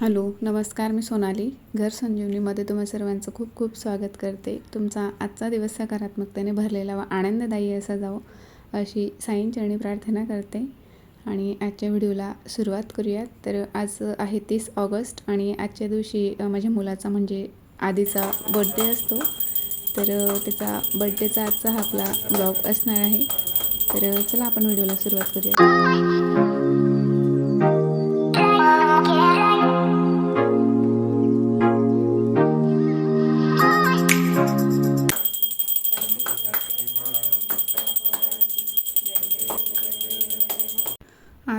Hello नमस्कार मी सोनाली. घर संजीवनीमध्ये तुम्हा सर्वांचं खूप खूप स्वागत करते. तुमचा आजचा दिवस सकारात्मकतेने भरलेला व आनंददायी असा जावो अशी साईंचरणी प्रार्थना करते. आणि आजच्या व्हिडिओला सुरुवात करूयात तर आज आहे तीस ऑगस्ट आणि आजच्या दिवशी माझ्या मुलाचा म्हणजे आधीचा बड्डे असतो. तर त्याचा बड्डेचा आजचा हा आपला ब्लॉग असणार आहे. तर चला आपण व्हिडिओला सुरुवात करूया.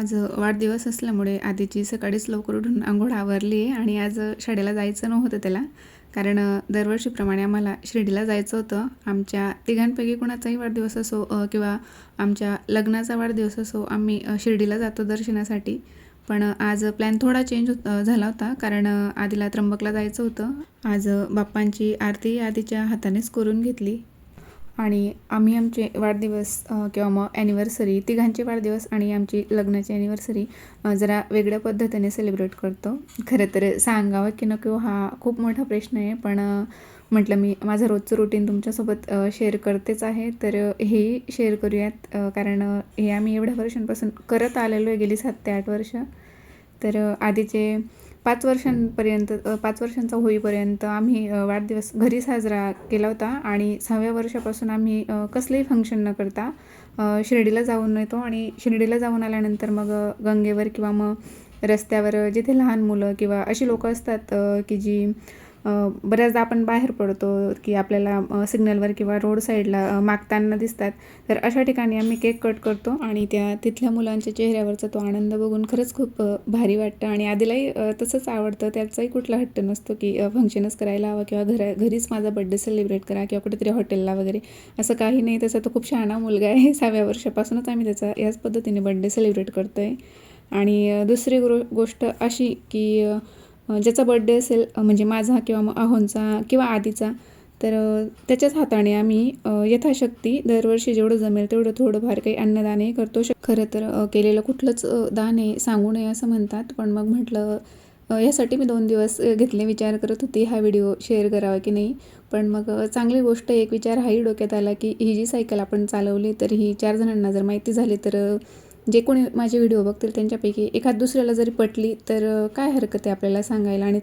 आज वाढदिवस असल्यामुळे आधीची सकाळीच लवकर उठून आंघोळ आवरली आहे आणि आज शाळेला जायचं नव्हतं त्याला. कारण दरवर्षीप्रमाणे आम्हाला शिर्डीला जायचं होतं. आमच्या तिघांपैकी कोणाचाही वाढदिवस असो किंवा आमच्या लग्नाचा वाढदिवस असो आम्ही शिर्डीला जातो दर्शनासाठी. पण आज प्लॅन थोडा चेंज होत झाला होता. कारण आधीला त्र्यंबकला जायचं होतं. आज बाप्पांची आरती आधीच्या हातानेच करून घेतली. आणि आम्ही आमचे वाढदिवस किंवा मग ॲनिव्हर्सरी तिघांचे वाढदिवस आणि आमची लग्नाची ॲनिव्हर्सरी जरा वेगळ्या पद्धतीने सेलिब्रेट करतो. खरं तर सांगावं की नको हा खूप मोठा प्रश्न आहे. पण म्हटलं मी माझं रोजचं रुटीन तुमच्यासोबत शेअर करतेच आहे. तर हे हेही शेअर करूयात कारण हे आम्ही एवढ्या वर्षांपासून करत आलेलो आहे गेली सात ते आठ वर्ष. तर आधीचे पाच वर्षांपर्यंत पाच वर्षांचा होईपर्यंत आम्ही वाढदिवस घरी साजरा केला होता आणि सहाव्या वर्षापासून आम्ही कसलेही कसलंही फंक्शन न करता शिर्डीला जाऊन येतो आणि शिर्डीला जाऊन आल्यानंतर मग गंगेवर किंवा मग रस्त्यावर जिथे लहान मुलं किंवा अशी लोकं असतात की जी बऱ्याचदा आपण बाहेर पडतो की आपल्याला सिग्नलवर किंवा रोड साईडला मागताना दिसतात. तर अशा ठिकाणी आम्ही केक कट करतो आणि त्या तिथल्या मुलांच्या चेहऱ्यावरचा तो आनंद बघून खरंच खूप भारी वाटतं. आणि आधीलाही तसंच आवडतं. त्याचाही कुठला हट्ट नसतो की फंक्शनच करायला हवं किंवा घरा घरीच माझा बड्डे सेलिब्रेट करा किंवा कुठेतरी हॉटेलला वगैरे. असं काही नाही. त्याचा तो खूप शहाणा मुलगा आहे. सहाव्या वर्षापासूनच आम्ही त्याचा याच पद्धतीने बड्डे सेलिब्रेट करतो आहे आणि दुसरी गो गोष्ट अशी की ज्याचा बड्डे असेल म्हणजे माझा किंवा मग आहोंचा किंवा आधीचा तर त्याच्याच हाताने आम्ही यथाशक्ती दरवर्षी जेवढं जमेल तेवढं थोडंफार काही अन्नदानही करतो श खरं तर केलेलं कुठलंच दान आहे सांगू नये असं म्हणतात पण मग म्हटलं यासाठी मी दोन दिवस घेतले विचार करत होती हा व्हिडिओ शेअर करावा की नाही. पण मग चांगली गोष्ट एक विचार हाही डोक्यात आला की ही जी सायकल आपण चालवली तर ही चार जणांना जर माहिती झाली तर जे कोणी माझे व्हिडिओ बघतील त्यांच्यापैकी एखाद दुसऱ्याला जरी पटली तर काय हरकत आहे आपल्याला सांगायला? आणि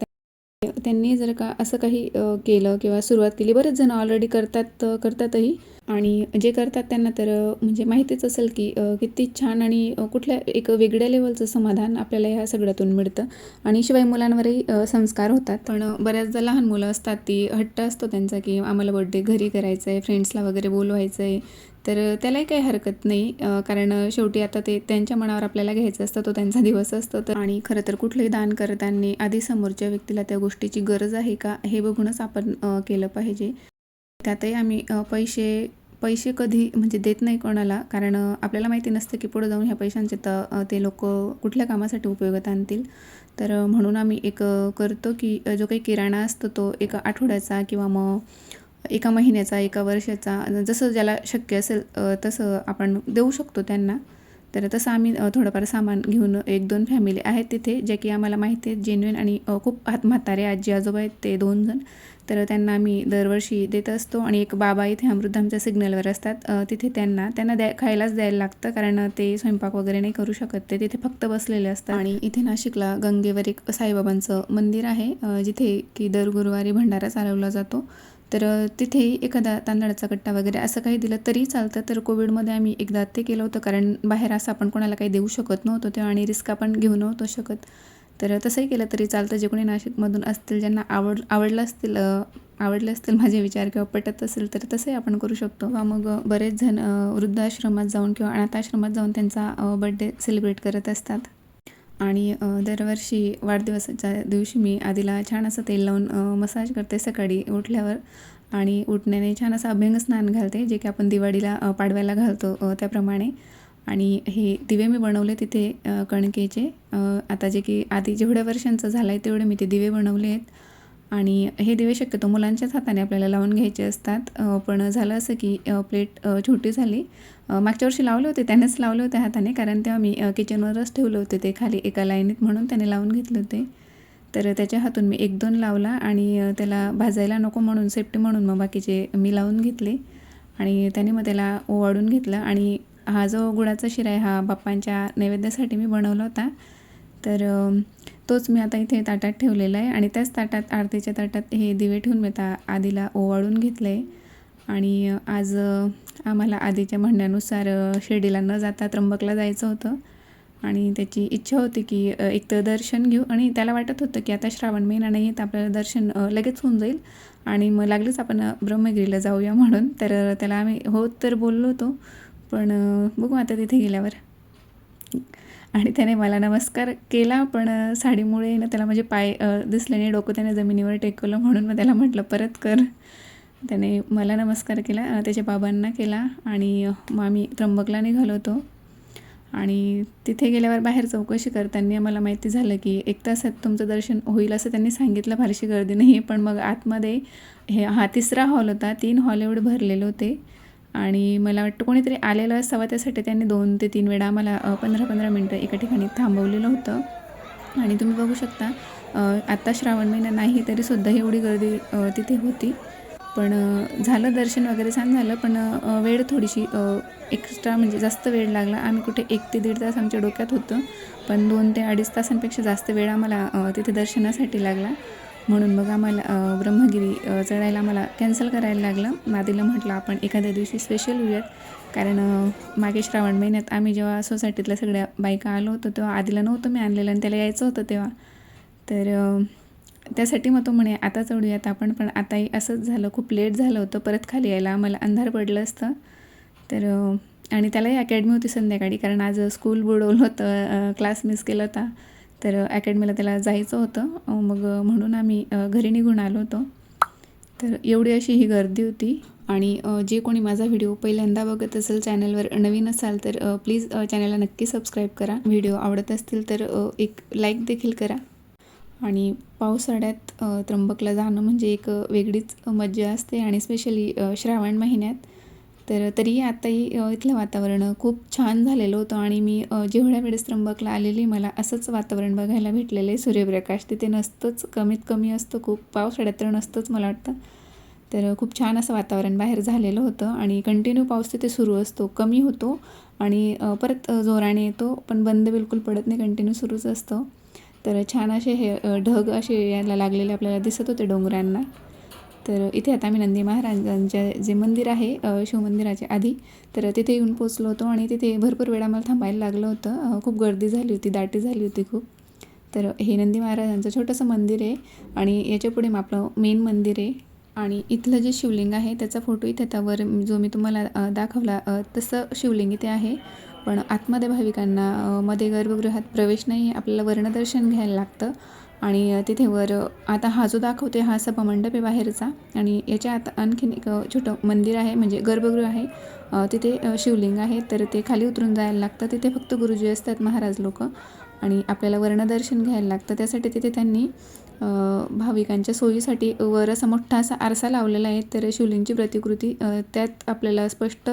त्यांनी जर का असं काही केलं किंवा सुरुवात केली बरेच जण ऑलरेडी करतात करतातही. आणि जे करतात त्यांना तर म्हणजे माहितीच असेल की किती छान आणि कुठल्या एक वेगळ्या लेवलचं समाधान आपल्याला ह्या सगळ्यातून मिळतं. आणि शिवाय मुलांवरही संस्कार होतात. पण बऱ्याचदा लहान मुलं असतात ती हट्ट असतो त्यांचा की आम्हाला बड्डे घरी करायचं आहे फ्रेंड्सला वगैरे बोलवायचं आहे तर त्यालाही काही हरकत नाही. कारण शेवटी आता ते त्यांच्या मनावर आपल्याला घ्यायचं असतं तो त्यांचा दिवस असतो. तर आणि खरं तर कुठलंही दान करताना आधी समोरच्या व्यक्तीला त्या गोष्टीची गरज आहे का हे बघूनच आपण केलं पाहिजे. त्यातही आम्ही पैसे पैसे कधी म्हणजे देत नाही कोणाला. कारण आपल्याला माहिती नसतं की पुढे जाऊन ह्या पैशांचे तर ते लोक कुठल्या कामासाठी उपयोगात आणतील. तर म्हणून आम्ही एक करतो की जो काही किराणा असतो तो एका आठवड्याचा किंवा मग एका महिन्याचा एका वर्षाचा जसं ज्याला शक्य असेल तसं आपण देऊ शकतो त्यांना. तर तसं आम्ही थोडंफार सामान घेऊन एक दोन फॅमिली आहेत तिथे जे की आम्हाला माहिती आहेत जेन्युइन आणि खूप हात म्हातारे आजी आजोबा आहेत ते दोन जण. तर त्यांना आम्ही दरवर्षी देत असतो आणि एक बाबा इथे अमृत आमच्या सिग्नलवर असतात. तिथे त्यांना त्यांना द्या खायलाच द्यायला लागतं कारण ते स्वयंपाक वगैरे नाही करू शकत. ते तिथे फक्त बसलेले असतात. आणि इथे नाशिकला गंगेवर एक साईबाबांचं मंदिर आहे जिथे की दर गुरुवारी भंडारा चालवला जातो. तर तिथेही एखादा तांदळाचा कट्टा वगैरे असं काही दिलं तरी चालतं. तर कोविडमध्ये आम्ही एकदा ते केलं होतं कारण बाहेर असं आपण कोणाला काही देऊ शकत नव्हतो तेव्हा आणि रिस्क आपण घेऊ नव्हतो शकत. तर तसंही केलं तरी चालतं. जे कोणी नाशिकमधून असतील ज्यांना आवड आवडलं असतील आवडले असतील माझे विचार किंवा पटत असेल तर तसंही आपण करू शकतो. किंवा मग बरेच जण वृद्धाश्रमात जाऊन किंवा अनाथाश्रमात जाऊन त्यांचा बड्डे सेलिब्रेट करत असतात. आणि दरवर्षी वाढदिवसाच्या दिवशी मी आधीला छान असं तेल लावून मसाज करते सकाळी उठल्यावर. आणि उठण्याने छान असं अभ्यंग स्नान घालते जे की आपण दिवाळीला पाडव्याला घालतो त्याप्रमाणे. आणि हे दिवे मी बनवले तिथे कणकेचे. आता जे की आधी जेवढ्या वर्षांचं झालं आहे तेवढे मी ते दिवे बनवले आहेत. आणि हे दिवे शक्यतो मुलांच्याच हाताने आपल्याला लावून घ्यायचे असतात. पण झालं असं की प्लेट छोटी झाली. मागच्या वर्षी लावले होते त्यानेच लावले होते हाताने कारण तेव्हा मी किचनवरच ठेवले होते ते खाली एका लाईनीत म्हणून त्याने लावून घेतले होते. तर त्याच्या हातून मी एक दोन लावला आणि त्याला भाजायला नको म्हणून सेफ्टी म्हणून मग बाकीचे मी लावून घेतले. आणि त्याने मग त्याला ओवाळून घेतलं आणि हा जो गुळाचा शिरा आहे हा बाप्पांच्या नैवेद्यासाठी मी बनवला होता. तर तोच मी आता इथे ताटात ठेवलेला आहे. आणि त्याच ताटात आरतीच्या ताटात हे दिवे ठेवून मी आता आधीला ओवाळून घेतलं आहे. आणि आज आम्हाला आधीच्या म्हणण्यानुसार शिर्डीला न जाता त्र्यंबकला जायचं होतं. आणि त्याची इच्छा होती की एक तर दर्शन घेऊ. आणि त्याला वाटत होतं की आता श्रावण महिना नाही तर आपल्याला दर्शन लगेच होऊन जाईल. आणि मग लागलीच आपण ब्रह्मगिरीला जाऊया म्हणून. तर त्याला आम्ही हो तर बोललो होतो. पण बघू आता तिथे गेल्यावर. आणि त्याने मला नमस्कार केला पण साडीमुळे ना त्याला माझे पाय दिसल्याने दिसले नाही डोकं त्याने जमिनीवर टेकवलं म्हणून मग त्याला म्हटलं परत कर. त्याने मला नमस्कार केला त्याच्या बाबांना केला आणि मग आम्ही त्र्यंबकला निघालो होतो आणि तिथे गेल्यावर बाहेर चौकशी करताना मला माहिती झालं की एक तासात तुमचं दर्शन होईल असं त्यांनी सांगितलं फारशी गर्दी नाही पण मग आतमध्ये हे हा तिसरा हॉल होता तीन हॉल एवढे भरलेले होते. आणि मला वाटतं कोणीतरी आलेलं असावं त्यासाठी त्यांनी दोन ते तीन वेळा आम्हाला पंधरा पंधरा मिनटं एका ठिकाणी थांबवलेलं होतं. आणि तुम्ही बघू शकता आत्ता श्रावण महिना नाही तरीसुद्धा एवढी गर्दी तिथे होती. पण झालं दर्शन वगैरे छान झालं पण वेळ थोडीशी एक्स्ट्रा म्हणजे जास्त वेळ लागला. आम्ही कुठे एक ते दीड तास आमच्या डोक्यात होतं पण दोन ते अडीच तासांपेक्षा जास्त वेळ आम्हाला तिथे दर्शनासाठी लागला. म्हणून मग आम्हाला ब्रह्मगिरी चढायला आम्हाला कॅन्सल करायला लागलं. मादीला म्हटलं आपण एखाद्या दिवशी स्पेशल येऊयात कारण मागे श्रावण महिन्यात आम्ही जेव्हा सोसायटीतल्या सगळ्या बायका आलो होतो तेव्हा आधीला नव्हतं मी आणलेलं आणि त्याला यायचं होतं तेव्हा. तर त्यासाठी मग तो म्हणे आता चढूयात आपण. पण आताही असंच झालं. खूप लेट झालं होतं. परत खाली यायला आम्हाला अंधार पडलं असतं. तर आणि त्यालाही अकॅडमी होती संध्याकाळी. कारण आज स्कूल बुडवलं होतं क्लास मिस केला होता. तर अकॅडमीला त्याला जायचं होतं. मग म्हणून आम्ही घरी निघून आलो होतो. तर एवढी अशी ही गर्दी होती. आणि जे कोणी माझा व्हिडिओ पहिल्यांदा बघत असेल चॅनलवर नवीन असाल तर प्लीज चॅनलला नक्की सबस्क्राईब करा. व्हिडिओ आवडत असतील तर एक लाईक देखील करा. आणि पावसाळ्यात त्र्यंबकला जाणं म्हणजे एक वेगळीच मज्जा असते आणि स्पेशली श्रावण महिन्यात तर तरीही आत्ताही इथलं वातावरण खूप छान झालेलं होतं आणि मी जेवढ्या वेळेस त्र्यंबकला आलेली मला असंच वातावरण बघायला भेटलेलं आहे. सूर्यप्रकाश तिथे नसतंच कमीत कमी असतं खूप पावसाळ्यात तर नसतंच मला वाटतं. तर खूप छान असं वातावरण बाहेर झालेलं होतं आणि कंटिन्यू पाऊस तिथे सुरू असतो कमी होतो आणि परत जोराने येतो पण बंद बिलकुल पडत नाही कंटिन्यू सुरूच असतं. तर छान असे हे ढग असे यायला लागलेले आपल्याला दिसत होते डोंगरांना. तर इथे आता आम्ही नंदी महाराजांच्या जे मंदिर आहे शिवमंदिराच्या आधी तर तिथे येऊन पोचलो होतो आणि तिथे भरपूर वेळा आम्हाला थांबायला लागलं होतं. खूप गर्दी झाली होती दाटी झाली होती खूप. तर हे नंदी महाराजांचं छोटंसं मंदिर आहे आणि याच्यापुढे मग आपलं मेन मंदिर आहे. आणि इथलं जे शिवलिंग आहे त्याचा फोटो इथे आता वर जो मी तुम्हाला दाखवला तसं शिवलिंग इथे आहे. पण आतमध्ये भाविकांना मध्ये गर्भगृहात प्रवेश नाही आपल्याला वर्णदर्शन घ्यायला लागतं. आणि तिथे वर आता हा जो दाखवते हा सभामंडप आहे बाहेरचा आणि याच्या आता आणखीन एक छोटं मंदिर आहे म्हणजे गर्भगृह आहे. तिथे शिवलिंग आहे तर ते खाली उतरून जायला लागतं. तिथे फक्त गुरुजी असतात महाराज लोक. आणि आपल्याला वर्णदर्शन घ्यायला लागतं. त्यासाठी तिथे त्यांनी भाविकांच्या सोयीसाठी वर असा मोठा असा आरसा लावलेला आहे. तर शिवलिंगची प्रतिकृती त्यात आपल्याला स्पष्ट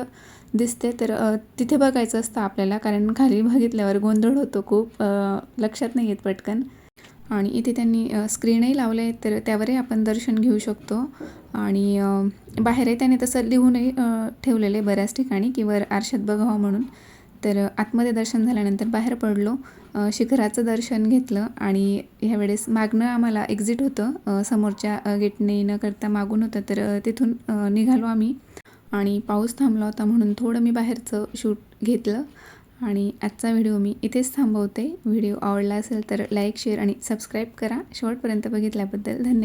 दिसते. तर तिथे बघायचं असतं आपल्याला कारण खाली बघितल्यावर गोंधळ होतो खूप लक्षात नाही येत पटकन. आणि इथे त्यांनी स्क्रीनही लावले आहे तर त्यावरही आपण दर्शन घेऊ शकतो. आणि बाहेरही त्याने तसं लिहूनही ठेवलेलं आहे बऱ्याच ठिकाणी की वर आरशात बघावं म्हणून. तर आतमध्ये दर्शन झाल्यानंतर बाहेर पडलो शिखराचं दर्शन घेतलं आणि ह्यावेळेस मागणं आम्हाला एक्झिट होतं. समोरच्या गेटने न करता मागून होतं तर तिथून निघालो आम्ही. आणि पाऊस थांबला होता म्हणून थोडं मी बाहेरचं शूट घेतलं. आणि आजचा व्हिडिओ मी इथेच थांबवते. व्हिडिओ आवडला असेल तर लाईक शेअर आणि सबस्क्राईब करा. शेवटपर्यंत बघितल्याबद्दल धन्यवाद.